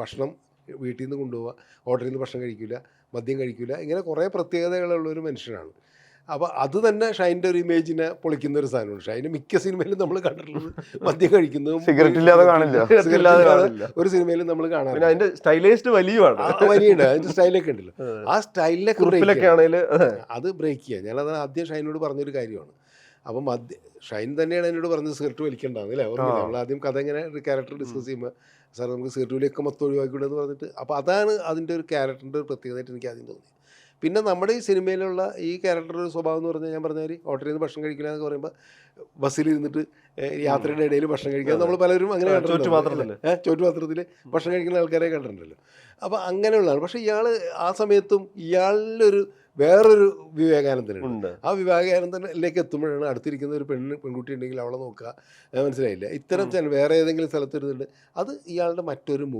ഭക്ഷണം വീട്ടിൽ നിന്ന് കൊണ്ടുപോവുക ഹോട്ടലിൽ നിന്ന് ഭക്ഷണം കഴിക്കില്ല മദ്യം കഴിക്കില്ല ഇങ്ങനെ കുറേ പ്രത്യേകതകളുള്ള ഒരു മനുഷ്യനാണ്. അപ്പോൾ അത് തന്നെ ഷൈന്റെ ഒരു ഇമേജിനെ പൊളിക്കുന്ന ഒരു സാധനമാണ്. ഷൈന് മിക്ക സിനിമയിലും നമ്മൾ കണ്ടിട്ടുള്ളത് മദ്യം കഴിക്കുന്നു സിഗരറ്റ് ഇല്ലാതെ കാണില്ല. ഒരു സിനിമയിലും നമ്മൾ കാണാറില്ല. അതിന്റെ സ്റ്റൈലൈസ്ഡ് വലിയാണ് ആ വരിയുണ്ട് അതിന്റെ സ്റ്റൈലൊക്കെ ഉണ്ടല്ലോ. ആ. സ്റ്റൈലിലൊക്കെ ചെയ്യാം. ആണെങ്കിൽ അത് ബ്രേക്ക് ചെയ്യുക ഞാനത് ആദ്യം ഷൈനോട് പറഞ്ഞൊരു കാര്യമാണ്. അപ്പം ഷൈൻ തന്നെയാണ് എന്നോട് പറഞ്ഞത് സിഗരറ്റ് വലിക്കണ്ടെന്ന് അല്ലേ? ഓർമ്മ നമ്മൾ ആദ്യം കഥ ഇങ്ങനെ ഒരു ക്യാരക്ടർ ഡിസ്കസ് ചെയ്യുമ്പോൾ സാർ നമുക്ക് സിഗരറ്റ് വലിയൊക്കെ മൊത്തം ഒഴിവാക്കിയിട്ടുണ്ടെന്ന് പറഞ്ഞിട്ട് അപ്പോൾ അതാണ് അതിന്റെ ഒരു ക്യാരക്ടറിന്റെ ഒരു പ്രത്യേകതയായിട്ട് എനിക്ക് ആദ്യം തോന്നി പിന്നെ നമ്മുടെ ഈ സിനിമയിലുള്ള ഈ ക്യാരക്ടറുടെ ഒരു സ്വഭാവം എന്ന് പറഞ്ഞാൽ ഞാൻ പറഞ്ഞ മാതിരി ഹോട്ടലിൽ നിന്ന് ഭക്ഷണം കഴിക്കില്ല എന്ന് പറയുമ്പോൾ ബസ്സിൽ ഇരുന്നിട്ട് യാത്രയുടെ ഇടയിൽ ഭക്ഷണം കഴിക്കുക. നമ്മൾ പലരും അങ്ങനെ. ഏഹ്, ചോറ്റുപാത്രത്തിൽ ഭക്ഷണം കഴിക്കുന്ന ആൾക്കാരെ കണ്ടിട്ടുണ്ടല്ലോ. അപ്പോൾ അങ്ങനെയുള്ളതാണ്. പക്ഷേ ഇയാൾ ആ സമയത്തും ഇയാളിലൊരു വേറൊരു വിവേകാനന്ദനുണ്ട്. ഉണ്ട്. ആ വിവേകാനന്ദനിലേക്ക് എത്തുമ്പോഴാണ് അടുത്തിരിക്കുന്ന ഒരു പെണ്ണ് പെൺകുട്ടി ഉണ്ടെങ്കിൽ അവളെ നോക്കുക. മനസ്സിലായില്ല? ഇത്തരം വേറെ ഏതെങ്കിലും സ്ഥലത്ത് ഇരുന്നുണ്ട് അത് ഇയാളുടെ മറ്റൊരു